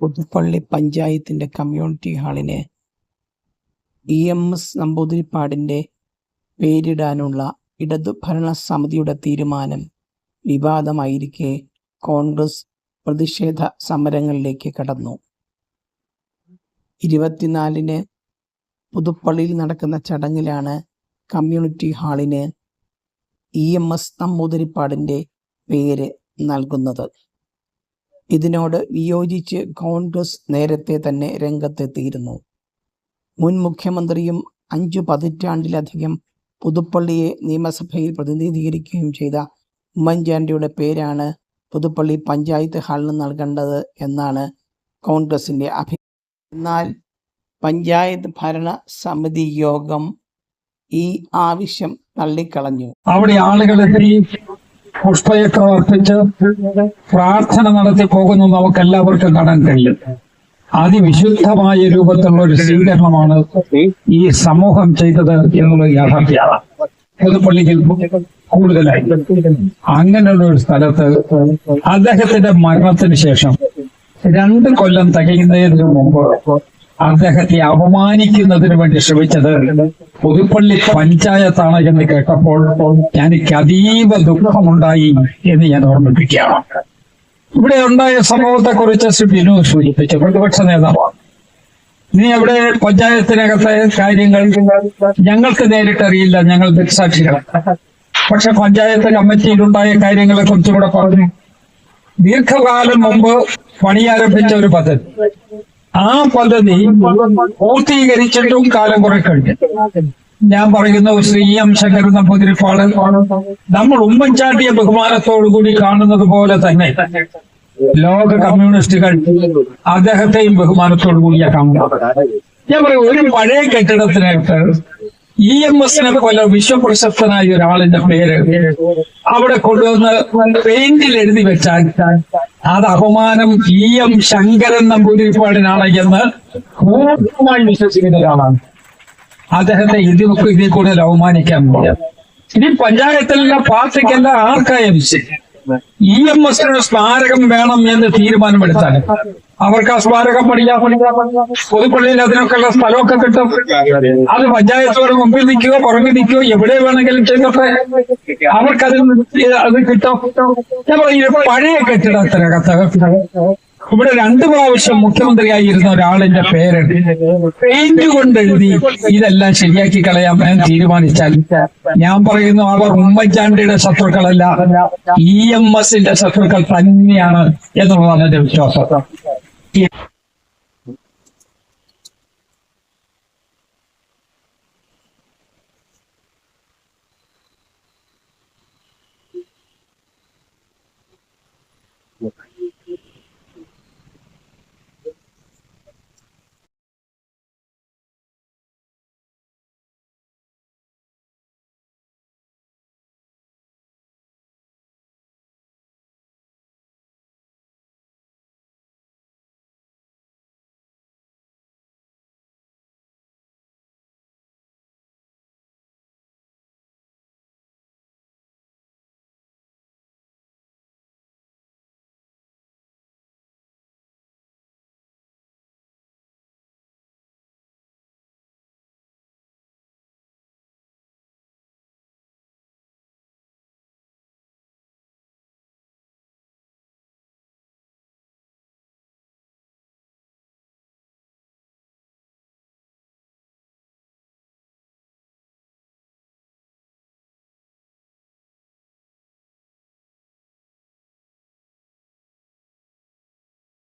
പുതുപ്പള്ളി പഞ്ചായത്തിന്റെ കമ്മ്യൂണിറ്റി ഹാളിന് E M S നമ്പൂതിരിപ്പാടിന്റെ പേരിടാനുള്ള ഇടതുഭരണ സമിതിയുടെ തീരുമാനം വിവാദമായിരിക്കെ കോൺഗ്രസ് പ്രതിഷേധ സമരങ്ങളിലേക്ക് കടന്നു. ഇരുപത്തിനാലിന് പുതുപ്പള്ളിയിൽ നടക്കുന്ന ചടങ്ങിലാണ് കമ്മ്യൂണിറ്റി ഹാളിന് ഇ എം എസ് നമ്പൂതിരിപ്പാടിന്റെ പേര് നൽകുന്നത്. ഇതിനോട് വിയോജിച്ച് കോൺഗ്രസ് നേരത്തെ തന്നെ രംഗത്തെത്തിയിരുന്നു. മുൻ മുഖ്യമന്ത്രിയും അഞ്ചു പതിറ്റാണ്ടിലധികം പുതുപ്പള്ളിയെ നിയമസഭയിൽ പ്രതിനിധീകരിക്കുകയും ചെയ്ത ഉമ്മൻചാണ്ടിയുടെ പേരാണ് പുതുപ്പള്ളി പഞ്ചായത്ത് ഹാളിന് നൽകേണ്ടത് എന്നാണ് കോൺഗ്രസിന്റെ അഭി എന്നാൽ പഞ്ചായത്ത് ഭരണ സമിതി യോഗം ഈ ആവശ്യം തള്ളിക്കളഞ്ഞു. അവിടെ ആളുകളെത്തി പുഷ്പചക്രം അർപ്പിച്ച് പ്രാർത്ഥന നടത്തി പോകുന്നു നമുക്ക് എല്ലാവർക്കും കാണാൻ കഴിയും. അതിവിശുദ്ധമായ രൂപത്തിലുള്ള ഒരു സ്വീകരണമാണ് ഈ സമൂഹം ചെയ്തത് എന്നുള്ള യാഥാർത്ഥ്യമാണ്. പുതുപ്പള്ളിക്ക് കൂടുതലായി. അങ്ങനെയുള്ള ഒരു സ്ഥലത്ത് അദ്ദേഹത്തിന്റെ മരണത്തിന് ശേഷം രണ്ട് കൊല്ലം തികയുന്നതിന് മുമ്പ് അദ്ദേഹത്തെ അപമാനിക്കുന്നതിന് വേണ്ടി ശ്രമിച്ചത് പുതുപ്പള്ളി പഞ്ചായത്താണ് എന്ന് കേട്ടപ്പോൾ എനിക്ക് അതീവ ദുഃഖമുണ്ടായി എന്ന് ഞാൻ ഓർമ്മിപ്പിക്കുകയാണ്. ഇവിടെ ഉണ്ടായ സംഭവത്തെ കുറിച്ച് ശ്രീ ബിനു സൂചിപ്പിച്ചു. പ്രതിപക്ഷ നേതാവാണ്. നീ അവിടെ പഞ്ചായത്തിനകത്തെ കാര്യങ്ങൾ ഞങ്ങൾക്ക് നേരിട്ടറിയില്ല ഞങ്ങൾ ദൃക്സാക്ഷികളാണ്. പക്ഷെ പഞ്ചായത്ത് കമ്മിറ്റിയിലുണ്ടായ കാര്യങ്ങളെ കുറിച്ച് ഇവിടെ പറഞ്ഞു. ദീർഘകാലം മുമ്പ് പണിയാരംഭിച്ച ഒരു പദ്ധതി. ആ പദ്ധതി പൂർത്തീകരിച്ചിട്ടും കാലം കുറെ കഴിഞ്ഞു. ഞാൻ പറയുന്ന ശ്രീ എം ശങ്കരൻ നമ്പൂതിരിപ്പാട് നമ്മൾ ഉമ്മൻചാട്ടിയെ ബഹുമാനത്തോടു കൂടി കാണുന്നത് പോലെ തന്നെ ലോക കമ്മ്യൂണിസ്റ്റുകൾ അദ്ദേഹത്തെയും ബഹുമാനത്തോടു കൂടിയാണ് കാണുന്നത്. ഞാൻ പറയും ഒരു പഴയ കെട്ടിടത്തിനകത്ത് ഇ എം എസിനെ പോലെ വിശ്വപ്രശസ്തനായ ഒരാളിന്റെ പേര് അവിടെ കൊണ്ടുവന്ന് പെയിന്റിൽ എഴുതി വെച്ചാൽ അത് അപമാനം ഇ എം ശങ്കരൻ നമ്പൂതിരിപ്പാടിനാണ് പൂർണമായി വിശ്വസിക്കുന്ന ഒരാളാണ്. അദ്ദേഹത്തെ ഇതിൽ ഇതിൽ കൂടുതൽ അവമാനിക്കാൻ ഇനി പഞ്ചായത്തിലുള്ള പാർട്ടിക്കല്ല ആർക്കായ വിശ്വസിക്കും ഇ എം എസിനൊരു സ്മാരകം വേണം എന്ന് തീരുമാനമെടുത്താൽ അവർക്ക് ആ സ്മാരകം പണിയാ പൊതുപ്പള്ളിയിൽ അതിനൊക്കെയുള്ള സ്ഥലമൊക്കെ കിട്ടും. അത് പഞ്ചായത്തോടെ മുമ്പിൽ നിൽക്കുക പുറകിൽ നിൽക്കുക എവിടെ വേണമെങ്കിലും ചെയ്തോട്ടെ അവർക്കത് അത് കിട്ടും. ഞാൻ പറയും പഴയ കെട്ടിടത്തിനകത്ത് ഇവിടെ രണ്ടു പ്രാവശ്യം മുഖ്യമന്ത്രിയായിരുന്ന ഒരാളിന്റെ പേര് പെയിന്റ് കൊണ്ട് എഴുതി ഇതെല്ലാം ശരിയാക്കി കളയാൻ ഞാൻ തീരുമാനിച്ചാൽ ഞാൻ പറയുന്നു അവർ ഉമ്മൻചാണ്ടിയുടെ ശത്രുക്കളല്ല ഇ എം എസിന്റെ ശത്രുക്കൾ തന്നെയാണ് എന്നുള്ളതാണ് എന്റെ വിശ്വാസം. Yeah. Okay.